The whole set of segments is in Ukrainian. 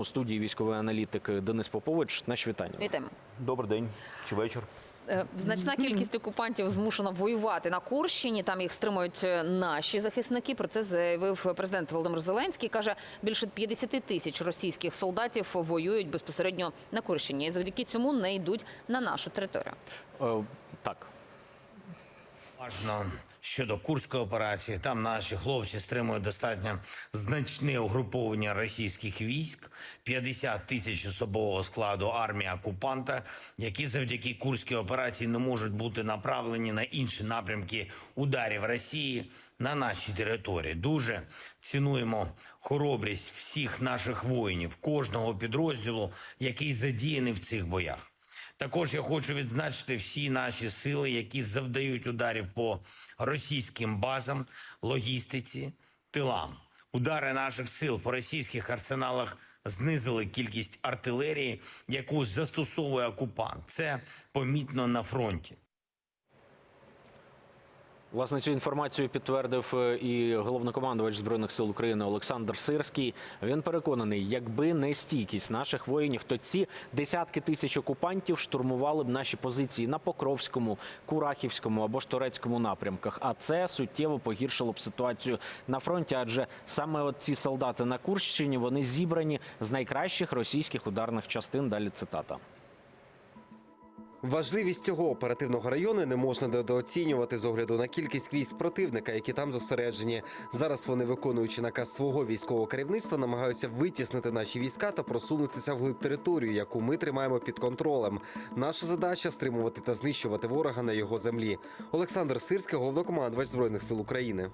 У студії військовий аналітик Денис Попович. Наші вітання. Вітаємо. Добрий день чи вечір. Е, Значна кількість окупантів змушена воювати на Курщині. Там їх стримують е, наші захисники. Про це заявив президент Володимир Зеленський. каже, більше 50 тисяч російських солдатів воюють безпосередньо на Курщині, і завдяки цьому не йдуть на нашу територію. Е, так, Важно щодо курської операції. Там наші хлопці стримують достатньо значне угруповання російських військ, 50 тисяч особового складу армії окупанта, які завдяки курській операції не можуть бути направлені на інші напрямки ударів Росії на нашій території. Дуже цінуємо хоробрість всіх наших воїнів, кожного підрозділу, який задіяний в цих боях. Також я хочу відзначити всі наші сили, які завдають ударів по російським базам, логістиці, тилам. Удари наших сил по російських арсеналах знизили кількість артилерії, яку застосовує окупант. Це помітно на фронті. Власне цю інформацію підтвердив е, і головнокомандувач збройних сил України Олександр Сирський. Він переконаний, якби не стійкість наших воїнів, то ці десятки тисяч окупантів штурмували б наші позиції на Покровському, Курахівському або ж Турецькому напрямках. А це суттєво погіршило б ситуацію на фронті. Адже саме от ці солдати на Курщині вони зібрані з найкращих російських ударних частин. Далі цитата. Важливість цього оперативного району не можна недооцінювати з огляду на кількість військ противника, які там зосереджені. Зараз вони, виконуючи наказ свого військового керівництва, намагаються витіснити наші війська та просунутися вглиб територію, яку ми тримаємо під контролем. Наша задача стримувати та знищувати ворога на його землі. Олександр Сирський, головнокомандувач збройних сил України.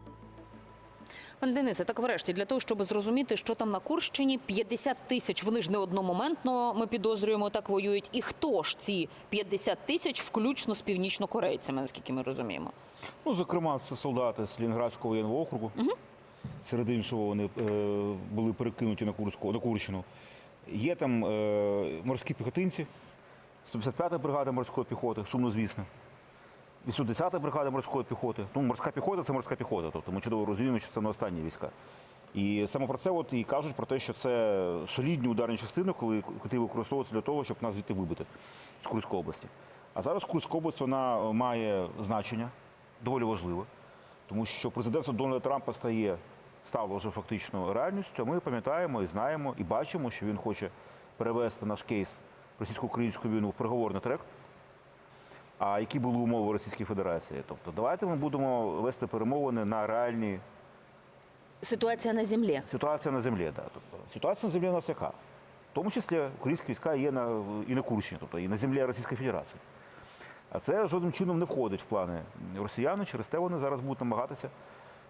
Пане Денисе, так врешті, для того, щоб зрозуміти, що там на Курщині, 50 тисяч, вони ж не одномоментно, ми підозрюємо, так воюють. І хто ж ці 50 тисяч, включно з північнокорейцями, наскільки ми розуміємо? Ну, зокрема, це солдати з Лінградського воєнного округу. Серед іншого, вони е, були перекинуті на Курську, на Курщину. Є там е, морські піхотинці, 155-та бригада морської піхоти, сумнозвісно. 80-та бригада морської піхоти. Ну, морська піхота це морська піхота. Тобто ми чудово розуміємо, що це не останні війська. І саме про це от і кажуть про те, що це солідні ударні частини, коли котрі використовуються для того, щоб нас звідти вибити з Курської області. А зараз Курська область вона має значення доволі важливе, тому що президентство Дональда Трампа стає стало вже фактично реальністю. А ми пам'ятаємо і знаємо, і бачимо, що він хоче перевести наш кейс російсько-українську війну в переговорний трек. А які були умови Російської Федерації? Тобто, давайте ми будемо вести перемовини на реальні Ситуація на землі. ситуація на землі. Да. Тобто, ситуація на землі у нас яка? В тому числі українські війська є на, і на Курщині, тобто і на землі Російської Федерації. А це жодним чином не входить в плани росіян. Через те вони зараз будуть намагатися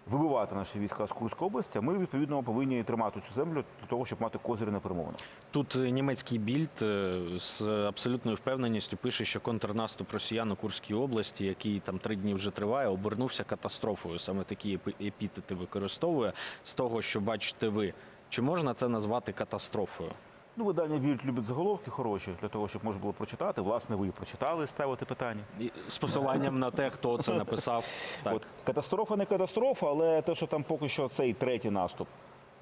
вибивати наші війська з Курської області. А ми, відповідно, повинні тримати цю землю для того, щоб мати козирі на перемовинах. Тут е, німецький більд е, з абсолютною впевненістю пише, що контрнаступ росіян у Курській області, який там три дні вже триває, обернувся катастрофою. Саме такі епі- епітети використовує з того, що бачите ви. Чи можна це назвати катастрофою? Ну, видання Більд любить заголовки хороші для того, щоб можна було прочитати. Власне, ви прочитали, ставите питання. І з посиланням на те, хто це написав. Так. От катастрофа не катастрофа, але те, що там поки що цей третій наступ,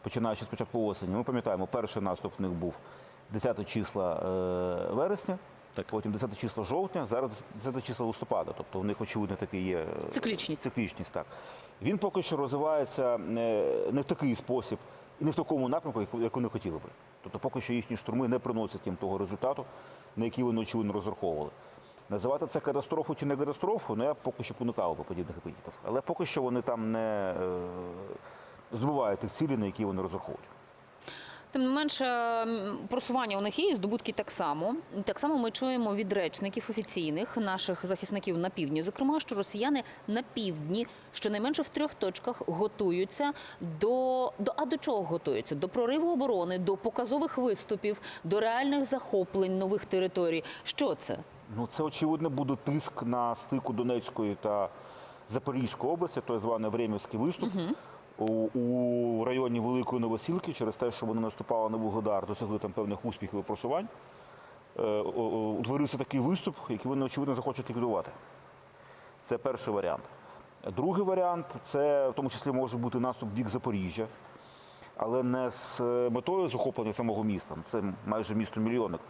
починаючи з початку осені, ми пам'ятаємо, перший наступ в них був 10 числа е, вересня, Так. потім 10 числа жовтня, зараз 10 числа листопада. Тобто у них, очевидно, такий є е, Циклічність. циклічність. Так. Він поки що розвивається е, не в такий спосіб і не в такому напрямку, як- вони хотіли би. Тобто поки що їхні штурми не приносять їм того результату, на який вони очевидно розраховували. Називати це катастрофу чи не катастрофу, ну я поки що уникав би подібних епітетів. Але поки що вони там не е, здобувають тих цілей, на які вони розраховують. Тим не менше, просування у них є, і здобутки так само. Так само ми чуємо від речників офіційних наших захисників на півдні, зокрема, що росіяни на півдні щонайменше в трьох точках готуються до, до а до чого готуються? До прориву оборони, до показових виступів, до реальних захоплень нових територій. Що це? Ну, це очевидно буде тиск на стику Донецької та Запорізької області, той званий Времівський виступ. У, районі Великої Новосілки через те, що вони наступали на Вугледар, досягли там певних успіхів і просувань. Е, утворився такий виступ, який вони, очевидно, захочуть ліквідувати. Це перший варіант. Другий варіант це в тому числі може бути наступ бік Запоріжжя. але не з е, метою захоплення самого міста. Це майже місто мільйонник.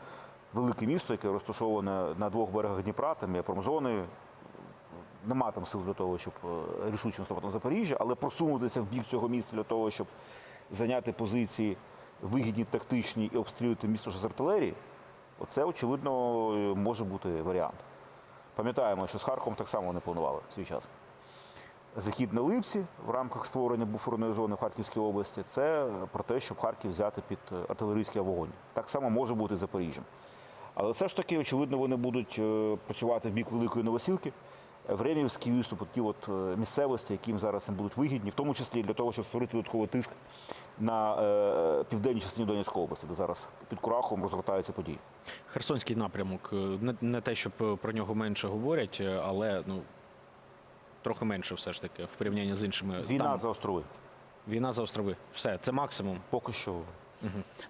Велике місто, яке розташоване на двох берегах Дніпра, там є промзони. Нема там сил для того, щоб е, рішуче наступати на Запоріжжя, але просунутися в бік цього міста для того, щоб зайняти позиції вигідні, тактичні і обстрілювати місто вже з артилерії, оце, очевидно, е, може бути варіант. Пам'ятаємо, що з Харковом так само вони планували в свій час. Захід на Липці в рамках створення буферної зони в Харківській області це про те, щоб Харків взяти під артилерійський вогонь. Так само може бути Запоріжжям. Але все ж таки, очевидно, вони будуть е, працювати в бік Великої Новосілки. Времівський виступ, ті от е, місцевості, які їм зараз їм будуть вигідні, в тому числі для того, щоб створити додатковий тиск на е, південній частині Донецької області, де зараз під Курахом розгортаються події. Херсонський напрямок. е, Не, не те, щоб е, про нього менше говорять, але ну трохи менше все ж таки в порівнянні з іншими. Війна Там за острови. війна за острови. Все, це максимум. Поки що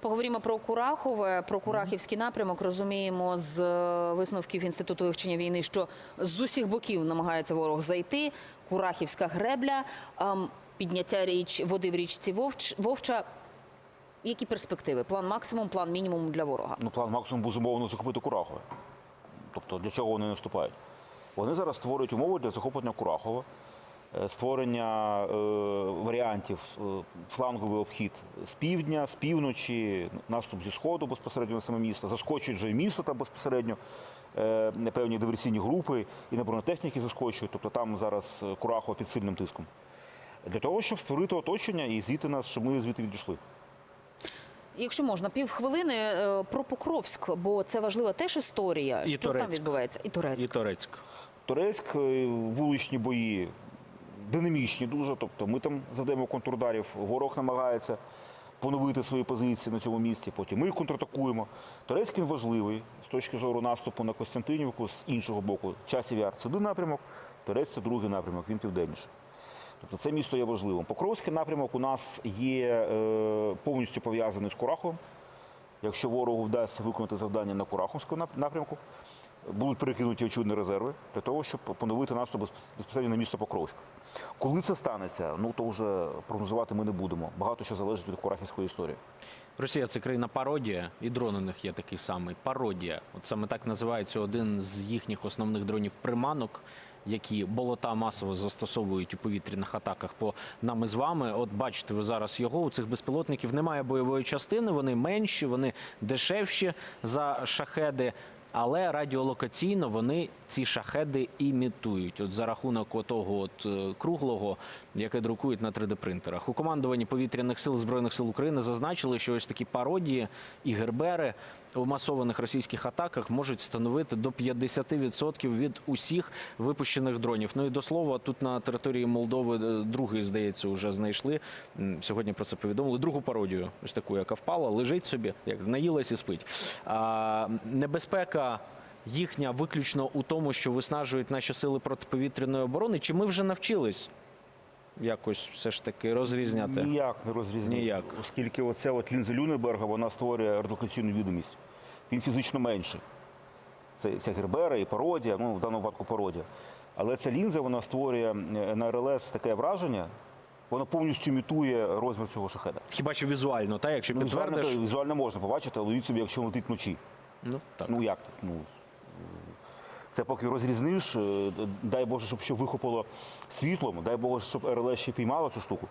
Поговоримо про Курахове, про Курахівський напрямок. Розуміємо з е, висновків інституту вивчення війни, що з усіх боків намагається ворог зайти. Курахівська гребля, ем, підняття річ води в річці Вовч, Вовча. Які перспективи? План максимум, план мінімум для ворога. ну, план максимум безумовно захопити Курахове. Тобто для чого вони наступають? Вони зараз створюють умови для захоплення Курахова, створення е, варіантів е, фланговий обхід з півдня, з півночі, наступ зі сходу безпосередньо на саме місто, заскочують вже і місто там безпосередньо. е, Певні диверсійні групи і на бронетехніки заскочують. Тобто там зараз Курахова під сильним тиском. Для того, щоб створити оточення і звідти нас, щоб ми звідти відійшли. Якщо можна, півхвилини про Покровськ, бо це важлива теж історія. І що там відбувається? І Турецьк. І. Турецьк, е, вуличні бої динамічні дуже. Тобто ми там завдаємо контрударів, ворог намагається поновити свої позиції на цьому місці. Потім ми їх контратакуємо. Турецьк він важливий з точки зору наступу на Костянтинівку з іншого боку. Часів Яр це один напрямок, Турець це другий напрямок, він південніший. Тобто це місто є важливим. Покровський напрямок у нас є е, повністю пов'язаний з Кураховим. Якщо ворогу вдасться виконати завдання на Кураховському напрямку, будуть перекинуті очевидні резерви для того, щоб поновити наступ безпосередньо на місто Покровськ. Коли це станеться, ну то вже прогнозувати ми не будемо. Багато що залежить від Курахівської історії. Росія це країна пародія, і дрон у них є такий самий пародія. От саме так називається один з їхніх основних дронів приманок, які болота масово застосовують у повітряних атаках по нам і з вами. От бачите, ви зараз його у цих безпілотників немає бойової частини. Вони менші, вони дешевші за шахеди. Але радіолокаційно вони ці шахеди імітують. От за рахунок того от е, круглого, яке друкують на 3D-принтерах. У командуванні повітряних сил збройних сил України зазначили, що ось такі пародії і гербери у масованих російських атаках можуть становити до 50% від усіх випущених дронів. Ну і до слова, тут на території Молдови е, другий, здається, вже знайшли. Сьогодні про це повідомили. Другу пародію, ось таку, яка впала, лежить собі, як наїлась і спить. А, небезпека. Їхня виключно у тому, що виснажують наші сили протиповітряної оборони. Чи ми вже навчились якось все ж таки розрізняти? Ніяк не розрізняється. Ніяк. Оскільки оця от лінза Люнеберга, вона створює радіолокаційну відомість. Він фізично менший. Це ця гербера і пародія, ну в даному випадку пародія. Але ця лінза вона створює е, на РЛС таке враження, вона повністю імітує розмір цього шахеда. Хіба що візуально, так? Якщо Ну, візуально, підтвердиш, візуально можна побачити, але уявіть собі, якщо він летить вночі. ну так. Ну як? Ну, це поки розрізниш, е, дай Боже, щоб ще вихопило світлом, дай Боже, щоб РЛС ще піймало цю штуку.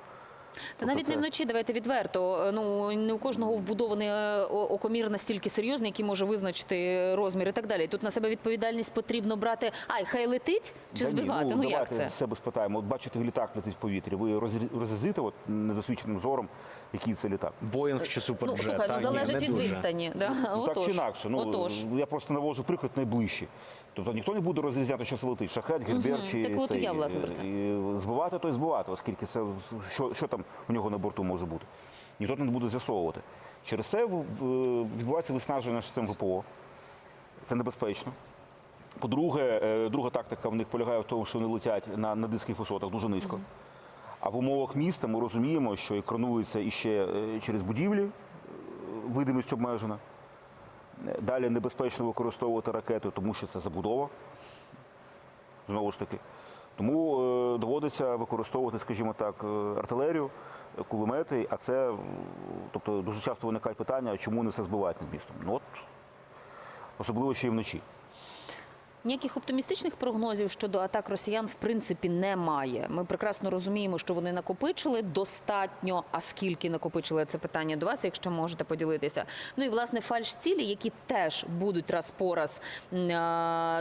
Та Тобто навіть не вночі, давайте відверто. Ну не у кожного вбудований е, окомір настільки серйозний, який може визначити розмір і так далі. Тут на себе відповідальність потрібно брати. Ай, хай летить чи Да ні, збивати? Ну, як це? з себе спитаємо. От бачите, літак летить в повітрі. Ви розрі- розрізните от, недосвідченим зором, який це літак. Боїнг чи Ну суперджет? слухай, ну залежить від дуже. відстані. Да? Ну, так чи інакше. Ну, отож. я просто навожу приклад найближче. Тобто ніхто не буде розрізняти, що це летить. Шахет, гербер Мгм. чи Так от цей, я, власне, про це. і збивати, то і збивати, оскільки це що, що там у нього на борту може бути. Ніхто не буде з'ясовувати. Через це відбувається виснаження систем ГПО. Це небезпечно. По-друге, е, друга тактика в них полягає в тому, що вони летять на, на низьких висотах дуже низько. А в умовах міста ми розуміємо, що екранується іще е, через будівлі, е, видимість обмежена. Далі небезпечно використовувати ракети, тому що це забудова. Знову ж таки. Тому е, доводиться використовувати, скажімо так, е, артилерію, кулемети, а це, тобто, дуже часто виникають питання, чому не все збивають над містом. Ну от, особливо ще й вночі. Ніяких оптимістичних прогнозів щодо атак росіян в принципі немає. Ми прекрасно розуміємо, що вони накопичили достатньо. А скільки накопичили це питання до вас, якщо можете поділитися. Ну і власне фальш-цілі, які теж будуть раз по раз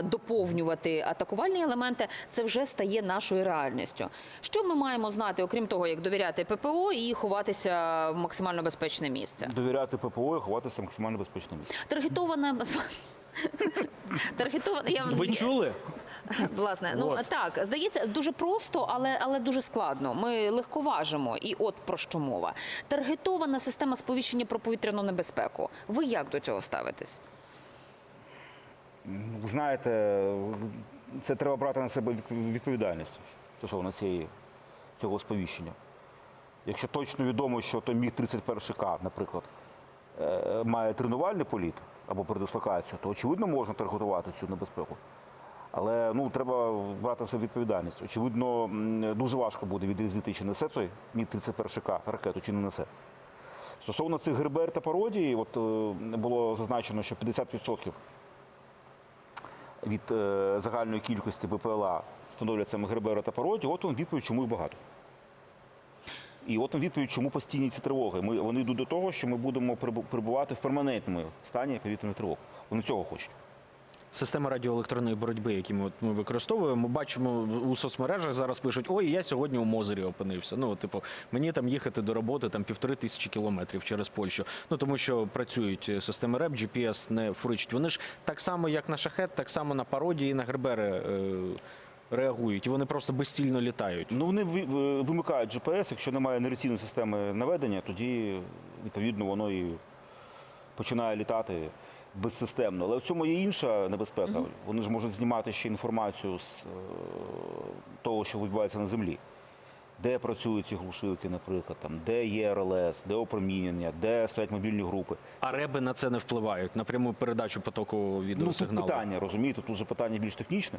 доповнювати атакувальні елементи, це вже стає нашою реальністю. Що ми маємо знати, окрім того, як довіряти ППО і ховатися в максимально безпечне місце? Довіряти ППО і ховатися в максимально безпечне місце. Таргетована Таргетована, я Ви чули? Власне, ну Вот. так здається, дуже просто, але але дуже складно. Ми легковажимо, і от про що мова. Таргетована система сповіщення про повітряну небезпеку. Ви як до цього ставитесь? Ви знаєте, це треба брати на себе відповідальність стосовно цієї, цього сповіщення. Якщо точно відомо, що той міг 31К, наприклад, е, має тренувальний політ або передислокацію, то очевидно можна таргетувати цю небезпеку. Але ну, треба брати себе відповідальність. Очевидно, дуже важко буде відрізнити, чи несе той міг 31К ракету, чи не несе. Стосовно цих грибер та пародії, от е, було зазначено, що 50% від е, загальної кількості БПЛА становлять саме та Пароді, от вам відповідь, чому їх багато. І от відповідь, чому постійні ці тривоги. Ми, вони йдуть до того, що ми будемо перебувати в перманентному стані повітряних тривог. Вони цього хочуть. Система радіоелектронної боротьби, які ми, от, ми використовуємо, бачимо у соцмережах зараз пишуть: ой, я сьогодні у Мозері опинився. Ну, типу, мені там їхати до роботи там півтори тисячі кілометрів через Польщу. Ну тому що працюють е, системи РЕП, GPS не фуричать. Вони ж так само, як на шахет, так само на пародії на гербери е, реагують. І вони просто безцільно літають. Ну, вони ви- ви- вимикають GPS, якщо немає інерційної системи наведення, тоді відповідно воно і починає літати безсистемно. Але в цьому є інша небезпека. Вони ж можуть знімати ще інформацію з е, того, що відбувається на землі. Де працюють ці глушилки, наприклад, там, де є РЛС, де опромінення, де стоять мобільні групи. А реби на це не впливають на пряму передачу потоку Ну, тут відеосигналу. питання, розумієте, тут вже питання більш технічне.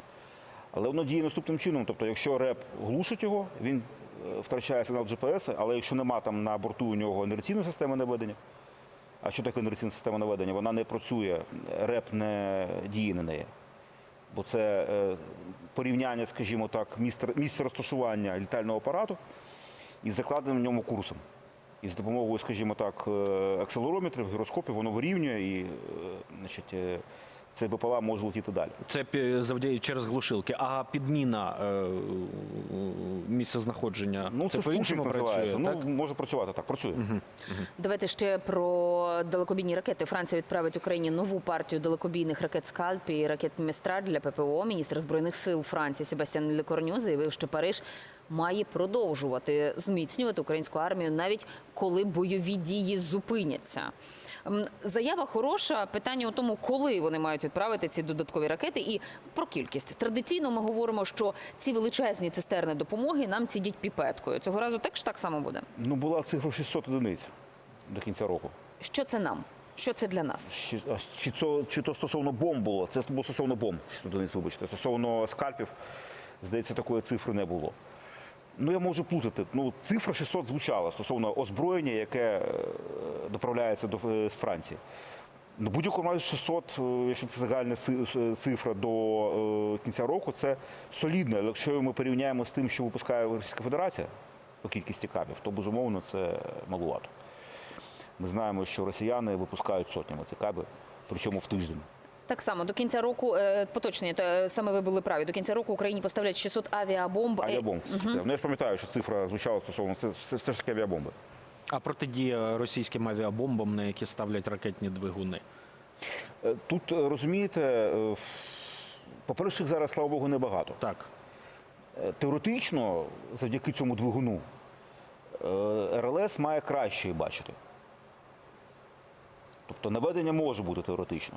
Але воно діє наступним чином. Тобто, якщо реп глушить його, він е, втрачає сигнал GPS, але якщо нема там на борту у нього інерційної системи наведення, а що таке інерційна система наведення? Вона не працює, реп не діє на неї. Бо це е, порівняння, скажімо так, місце, розташування літального апарату із закладеним в ньому курсом. І з допомогою, скажімо так, е, акселерометрів, гіроскопів воно вирівнює і значить, цей БПЛА може летіти далі. Це завдяки через глушилки. А підміна е, місця знаходження Ну, це, по-іншому працює. називається. Так? Ну, може працювати так, працює. Давайте ще про далекобійні ракети. Франція відправить Україні нову партію далекобійних ракет «Скальп» і ракет «Містраль» для ППО. Міністр збройних сил Франції Себастьян Лекорню заявив, що Париж має продовжувати зміцнювати українську армію, навіть коли бойові дії зупиняться. Заява хороша. Питання у тому, коли вони мають відправити ці додаткові ракети, і про кількість. Традиційно ми говоримо, що ці величезні цистерни допомоги нам цідять піпеткою. Цього разу теж так само буде. Ну, була цифра 600 одиниць до кінця року. Що це нам? Що це для нас? Чи, це, чи то стосовно бомб було? Це було стосовно бомб, 600 одиниць, вибачте. Стосовно скальпів, здається, такої цифри не було. Ну, я можу плутати. Ну, цифра 600 звучала стосовно озброєння, яке е, доправляється до е, Франції. Ну, будь-якому разі 600, е, якщо це загальна цифра до кінця року, це солідно. Якщо ми порівняємо з тим, що випускає Російська Федерація по кількості кабів, то безумовно це малувато. Ми знаємо, що росіяни випускають сотнями ці каби, причому в тиждень. Так само до кінця року е, поточні, то е, саме ви були праві. До кінця року Україні поставлять 600 авіабомб. Е, Авіабомб. Ну, я ж пам'ятаю, що цифра звучала стосовно це, це все ж таки авіабомби. А протидія російським авіабомбам, на які ставлять ракетні двигуни. Тут розумієте, по-перше, зараз, слава Богу, небагато. Так. Теоретично, завдяки цьому двигуну, РЛС має краще бачити. Тобто наведення може бути теоретично.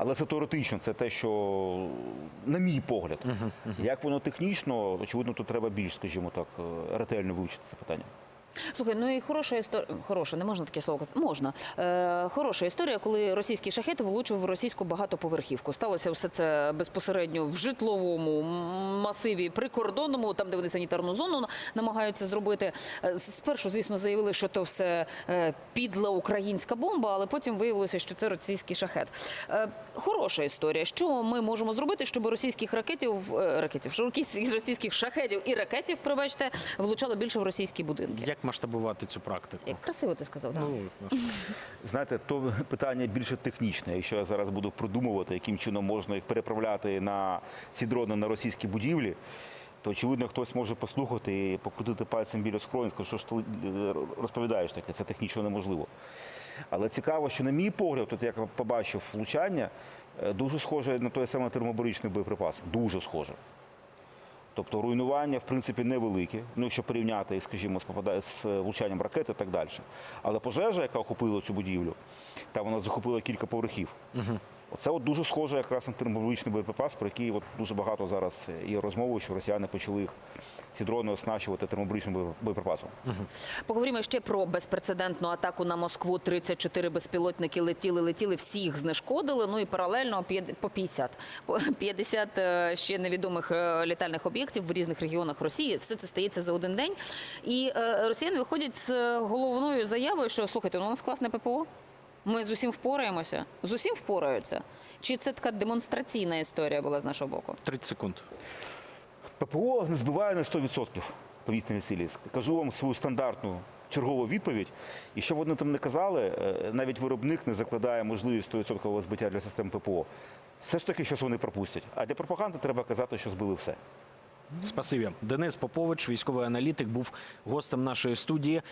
Але це теоретично, це те, що, на мій погляд, як воно технічно, очевидно, тут треба більш, скажімо так, е, ретельно вивчити це питання. Слухай, ну і хороша історія. Хороша, не можна таке слово казати. Можна. Е, хороша історія, коли російський шахет влучив в російську багатоповерхівку. Сталося все це безпосередньо в житловому масиві прикордонному, там, де вони санітарну зону намагаються зробити. Е, Спершу, звісно, заявили, що то все е, підла українська бомба, але потім виявилося, що це російський шахет. Е, хороша історія. Що ми можемо зробити, щоб російських ракетів, е, ракетів, російських- шахетів і ракетів, пробачте, влучало більше в російські будинки? Як масштабувати цю практику? Як красиво ти сказав, да? Ну, Знаєте, то питання більше технічне. Якщо я зараз буду продумувати, яким чином можна їх переправляти на ці дрони на російські будівлі, то очевидно хтось може послухати і покрутити пальцем біля скронь, сказати, що ж ти е, розповідаєш таке, це технічно неможливо. Але цікаво, що на мій погляд, тут як я побачив влучання, е, дуже схоже на той самий термобаричний боєприпас. Дуже схоже. Тобто руйнування, в принципі, невелике, ну якщо порівняти, скажімо, з, е, влучанням ракети і так далі. Але пожежа, яка охопила цю будівлю, там вона захопила кілька поверхів. Оце от дуже схоже якраз на термобаричний боєприпас, про який от дуже багато зараз є розмови, що росіяни почали їх ці дрони оснащувати термобаричним боє- боєприпасом. Поговоримо ще про безпрецедентну атаку на Москву. 34 безпілотники летіли, летіли, всі їх знешкодили. Ну і паралельно по 50. По 50 е, ще невідомих е, літальних об'єктів в різних регіонах Росії. Все це стається за один день. І е, росіяни виходять з е, головною заявою, що слухайте, ну у нас класне ППО. Ми з усім впораємося. З усім впораються. Чи це така демонстраційна історія була з нашого боку? 30 секунд. ППО не збиває на 100% повітряні силі. Кажу вам свою стандартну чергову відповідь. І що вони там не казали, е, навіть виробник не закладає можливість 100% збиття для систем ППО. Все ж таки, щось вони пропустять. А для пропаганди треба казати, що збили все. Спасибі. Денис Попович, військовий аналітик, був гостем нашої студії.